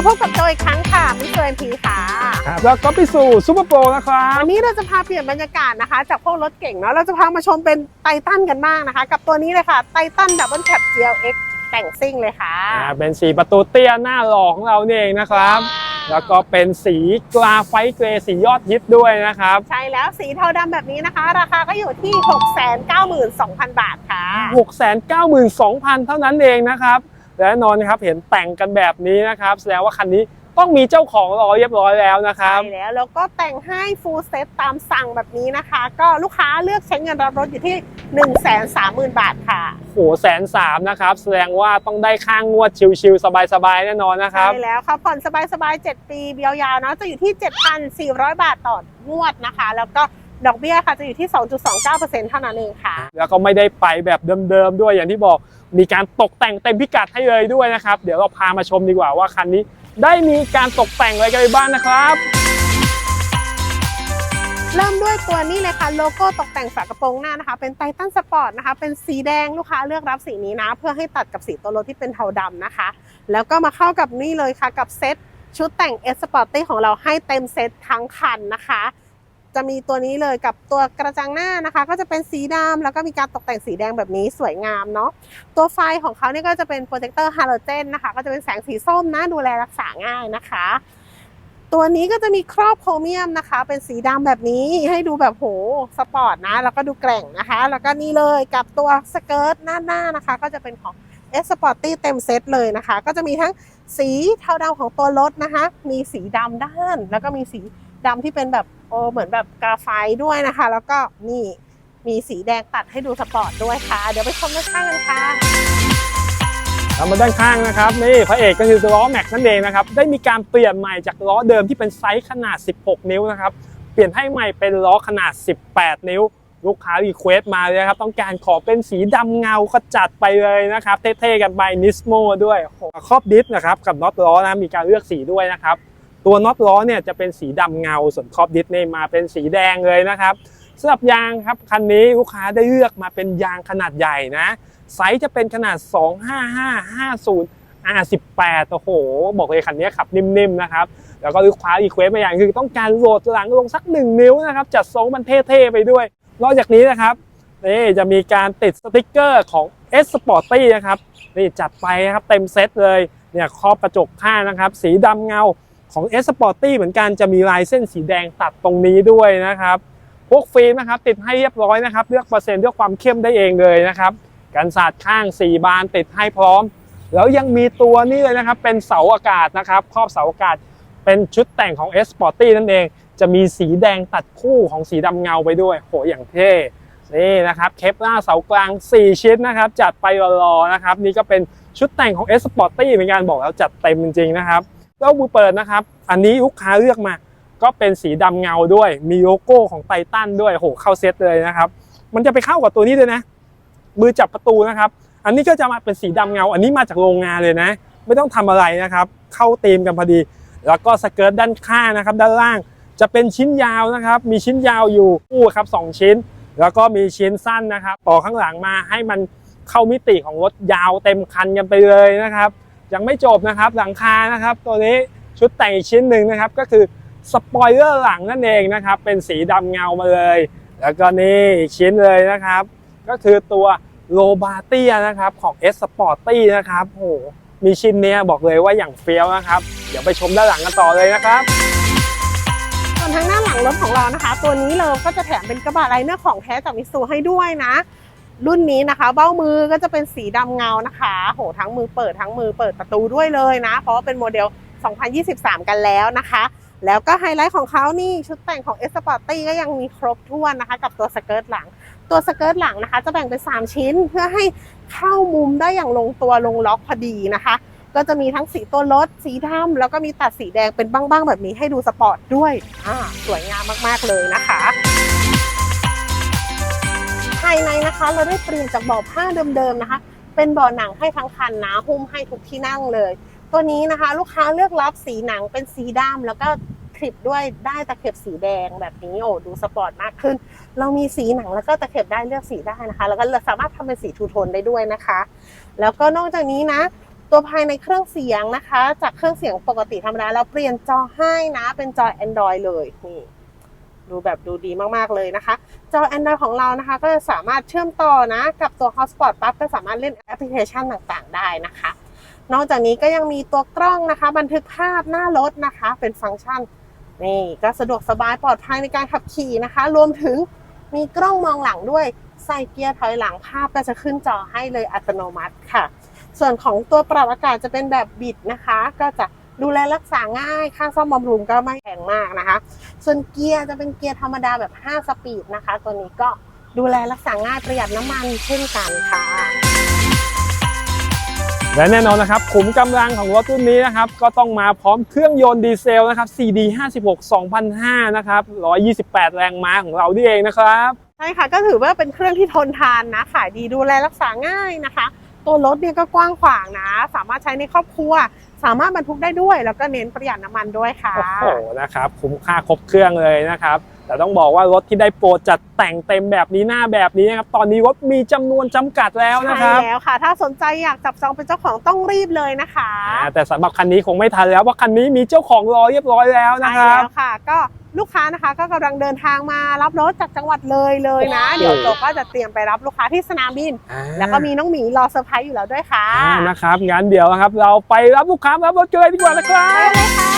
มาพบกับโจอีกครั้งค่ะมิสเตอร์เอ็มพีค่ะครับแล้วก็ไปสู่ซูเปอร์โปรนะครับวันนี้เราจะพาเปลี่ยนบรรยากาศนะคะ จากพวกรถเก่งเนาะเราจะพามาชมเป็นไททันกันบ้างนะคะ กับตัวนี้เลยค่ะไททันดับเบิลแคป GLX แต่งซิ่งเลยค่ะอ่าเป็นสีประตูเตี้ยหน้าหล่อของเรานี่เองนะครับ แล้วก็เป็นสีกราไฟต์เกรย์สียอดฮิตด้วยนะครับ ใช่แล้วสีเทาดำแบบนี้นะคะ ราคาก็อยู่ที่ 692,000 บาทค่ะ 692,000 เท่านั้นเองนะครับ และแน่นอนครับเห็นแต่งกันแบบนี้นะครับ แสดงว่าคันนี้ต้องมีเจ้าของรอเรียบร้อยแล้วนะครับใช่แล้วแล้วก็แต่งให้ฟูลเซตตามสั่งแบบนี้นะคะ ก็ลูกค้าเลือกใช้เงินรับรถอยู่ที่130,000บาทค่ะโหแสนสามนะครับ แสดงว่าต้องได้ข้างงวดชิวๆสบายๆแน่นอนนะครับใช่แล้วค่ะผ่อนสบายๆ 7 ปียาวๆเนาะจะอยู่ที่ 7,400 บาทต่องวดนะคะ แล้วก็ ดอกเบี้ยค่ะจะอยู่ที่ 2.29%เท่านั้นเองค่ะ แล้วก็ไม่ได้ไปแบบเดิมๆด้วยอย่างที่บอกมีการตกแต่งเต็มพิกัดให้เลยด้วยนะครับ เดี๋ยวเราพามาชมดีกว่าว่าคันนี้ได้มีการตกแต่งอะไรกันไปบ้างนะครับเริ่มด้วยตัวนี้เลยค่ะโลโก้ตกแต่งฝากระโปรงหน้านะคะ เป็นไททันสปอร์ตนะคะ เป็นสีแดงลูกค้าเลือกรับสีนี้นะ เพื่อให้ตัดกับสีตัวรถที่เป็นเทาดำนะคะ แล้วก็มาเข้ากับนี่เลยค่ะ กับเซตชุดแต่ง S Sporty ของเราให้เต็มเซตทั้งคันนะคะ จะมีตัวนี้เลยกับตัวกระจังหน้านะคะ ก็จะเป็นสีดำแล้วก็มีการตกแต่งสีแดงแบบนี้สวยงามเนาะตัวไฟของเขาเนี่ยก็จะเป็นโปรเจคเตอร์ฮาโลเจนนะคะ ก็จะเป็นแสงสีส้มนะดูแลรักษาง่ายนะคะ ตัวนี้ก็จะมีครอบโครเมียมนะคะ เป็นสีดำแบบนี้ให้ดูแบบโหสปอร์ตนะ แล้วก็ดูแกร่งนะคะ แล้วก็นี่เลยกับตัวสเกิร์ตหน้าหน้านะคะ ก็จะเป็นของ S Sporty เต็มเซตเลยนะคะ ก็จะมีทั้งสีเทาดำของตัวรถนะคะ มีสีดำด้าน แล้วก็มีสี ดำที่เป็นแบบโอเหมือนแบบกราไฟต์ด้วยนะคะ แล้วก็นี่มีสีแดงตัดให้ดูสปอร์ตด้วยค่ะ เดี๋ยวไปชมด้านข้างกันค่ะเรามาด้านข้างนะครับนี่พระเอกก็คือล้อแม็กนั่นเองนะครับได้มีการเปลี่ยนใหม่จากล้อเดิมที่เป็นไซส์ขนาด 16 นิ้วนะครับเปลี่ยนให้ใหม่เป็นล้อขนาด 18 นิ้ว ลูกค้ารีเควสต์มาเลยครับต้องการขอเป็นสีดำเงาก็จัดไปเลยนะครับเท่ๆกันไปนิสโมด้วยโอ้โหครอบดิสนะครับกับน็อตล้อนะมีการเลือกสีด้วยนะครับ ตัวน็อตล้อเนี่ยจะเป็นสีดำเงาส่วนครอบดิสเนี่ยมาเป็นสีแดงเลยนะครับสำหรับยางครับคันนี้ลูกค้าได้เลือกมาเป็นยางขนาดใหญ่นะไซส์จะเป็นขนาด 25550 R18 โอ้โห บอกเลยคันนี้ขับนิ่มๆนะครับ แล้วก็ลูกค้ารีเควสมาอย่างคือต้องการโหลดหลังลงสัก 1 นิ้วนะครับ จัดทรงมันเท่ๆไปด้วย นอกจากนี้นะครับนี่จะมีการติดสติกเกอร์ของ S Sporty นะครับนี่จัดไปนะครับเต็มเซตเลยเนี่ยครอบกระจกข้างนะครับ สีดำเงา ของ S Sporty เหมือนกันจะมีลายเส้นสีแดงตัดตรงนี้ด้วยนะครับพวกฟิล์มนะครับติดให้เรียบร้อยนะครับ เลือกเปอร์เซ็นต์เลือกความเข้มได้เองเลยนะครับกันสาดข้าง 4 บานติดให้พร้อม แล้วยังมีตัวนี้เลยนะครับ เป็นเสาอากาศนะครับครอบเสาอากาศ เป็นชุดแต่งของ S Sporty นั่นเอง จะมีสีแดงตัดคู่ของสีดำเงาไปด้วย โหอย่างเท่นี่นะครับเคปล่าเสากลาง 4 ชิ้นนะครับ จัดไปรอๆนะครับ นี่ก็เป็นชุดแต่งของ S Sporty เหมือนกันบอกแล้วจัดเต็มจริงๆนะครับ แล้วมือเปิดนะครับ อันนี้ลูกค้าเลือกมา ก็เป็นสีดำเงาด้วย มีโลโก้ของไททันด้วยโหเข้าเซตเลยนะครับ มันจะไปเข้ากับตัวนี้ด้วยนะ มือจับประตูนะครับ อันนี้ก็จะมาเป็นสีดำเงา อันนี้มาจากโรงงานเลยนะ ไม่ต้องทำอะไรนะครับ เข้าธีมกันพอดี แล้วก็สเกิร์ตด้านข้างนะครับ ด้านล่างจะเป็นชิ้นยาวนะครับ มีชิ้นยาวอยู่คู่ครับสองชิ้น แล้วก็มีชิ้นสั้นนะครับ ต่อข้างหลังมาให้มันเข้ามิติของรถยาวเต็มคันกันไปเลยนะครับ ยังไม่จบนะครับหลังคานะครับ ตัวนี้ชุดแต่งอีกชิ้นหนึ่งนะครับ ก็คือสปอยเลอร์หลังนั่นเองนะครับ เป็นสีดำเงามาเลย แล้วก็นี่อีกชิ้นเลยนะครับ ก็คือตัวโลบาเตียนะครับของ S Sporty นะครับโอ้โหมีชิ้นเนี้ยบอกเลยว่าอย่างเฟี้ยวนะครับ เดี๋ยวไปชมด้านหลังกันต่อเลยนะครับส่วนทางหน้าหลังรถของเรานะคะ ตัวนี้เลยก็จะแถมเป็นกระบะไลเนอร์ของแท้จากมิตซูให้ด้วยนะ รุ่นนี้นะคะ เบ้ามือก็จะเป็นสีดำเงานะคะ โหทั้งมือเปิดทั้งมือเปิดประตูด้วยเลยนะ เพราะว่าเป็นโมเดล 2023 กันแล้วนะคะ แล้วก็ไฮไลท์ของเขานี่ชุดแต่งของ S Sporty ก็ยังมีครบถ้วนนะคะ กับตัวสเกิร์ตหลัง ตัวสเกิร์ตหลังนะคะ จะแบ่งเป็น 3 ชิ้นเพื่อให้เข้ามุมได้อย่างลงตัวลงล็อกพอดีนะคะ ก็จะมีทั้งสีตัวรถสีดำแล้วก็มีตัดสีแดงเป็นบ้างๆ แบบนี้ให้ดูสปอร์ตด้วยอ่าสวยงามมากๆเลยนะคะ ภายในนะคะ เราได้เปลี่ยนจากเบาะผ้าเดิมๆนะคะ เป็นเบาะหนังให้ทั้งคันนะหุ้มให้ทุกที่นั่งเลย ตัวนี้นะคะ ลูกค้าเลือกรับสีหนังเป็นสีดำแล้วก็คลิปด้วยได้ตะเข็บสีแดงแบบนี้โอ้ดูสปอร์ตมากขึ้น เรามีสีหนังแล้วก็ตะเข็บได้เลือกสีได้นะคะ แล้วก็สามารถทำเป็นสีทูโทนได้ด้วยนะคะ แล้วก็นอกจากนี้นะตัวภายในเครื่องเสียงนะคะ จากเครื่องเสียงปกติธรรมดาเราเปลี่ยนจอให้นะ เป็นจอ Android เลยนี่ ดูแบบดูดีมากๆเลยนะคะ จอ Android ของเรานะคะ ก็จะสามารถเชื่อมต่อนะกับตัว Hotspot ปั๊บก็สามารถเล่นแอปพลิเคชันต่างๆ ได้นะคะ นอกจากนี้ก็ยังมีตัวกล้องนะคะ บันทึกภาพหน้ารถนะคะ เป็นฟังก์ชันนี่ก็สะดวกสบายปลอดภัยในการขับขี่นะคะ รวมถึงมีกล้องมองหลังด้วยใส่เกียร์ถอยหลังภาพก็จะขึ้นจอให้เลยอัตโนมัติค่ะ ส่วนของตัวปรับอากาศจะเป็นแบบบิดนะคะ ก็จะ ดูแลรักษาง่ายค่าซ่อมบำรุงก็ไม่แพงมากนะคะ ส่วนเกียร์จะเป็นเกียร์ธรรมดาแบบ 5 สปีดนะคะ ตัวนี้ก็ดูแลรักษาง่ายประหยัดน้ำมันเช่นกันค่ะ และแน่นอนนะครับขุมกำลังของรถรุ่นนี้นะครับ ก็ต้องมาพร้อมเครื่องยนต์ดีเซลนะครับ CD 56 2005 นะครับ 128 แรงม้าของเรานี่เองนะครับ ใช่ค่ะ ก็ถือว่าเป็นเครื่องที่ทนทานนะขายดีดูแลรักษาง่ายนะคะ ตัวรถเนี่ยก็กว้างขวางนะ สามารถใช้ในครอบครัว สามารถบรรทุกได้ด้วย แล้วก็เน้นประหยัดน้ำมันด้วยค่ะ โอ้โหนะครับ คุ้มค่าครบเครื่องเลยนะครับ แต่ต้องบอกว่ารถที่ได้โปรจัดแต่งเต็มแบบนี้หน้าแบบนี้นะครับตอนนี้รถมีจำนวนจำกัดแล้วนะคใช่รับแล้วค่ะ ถ้าสนใจอยากจับจองเป็นเจ้าของต้องรีบเลยนะคะอ่าแต่สำหรับคันนี้คงไม่ทันแล้วเพราะคันนี้มีเจ้าของรอเรียบร้อยแล้วนะใช่ครับแล้วค่ะ ก็ลูกค้านะคะก็กำลังเดินทางมารับรถจากจังหวัดเลยเลยนะโอ้โหเดี๋ยวโจก็จะเตรียมไปรับลูกค้าที่สนามบินอ่าแล้วก็มีน้องหมีรอเซอร์ไพรส์อยู่แล้วด้วยค่ะอ่านะครับงั้นเดี๋ยวนะครับ เราไปรับลูกค้ารับรถกันเลยดีกว่านะครับไปเลยค่ะ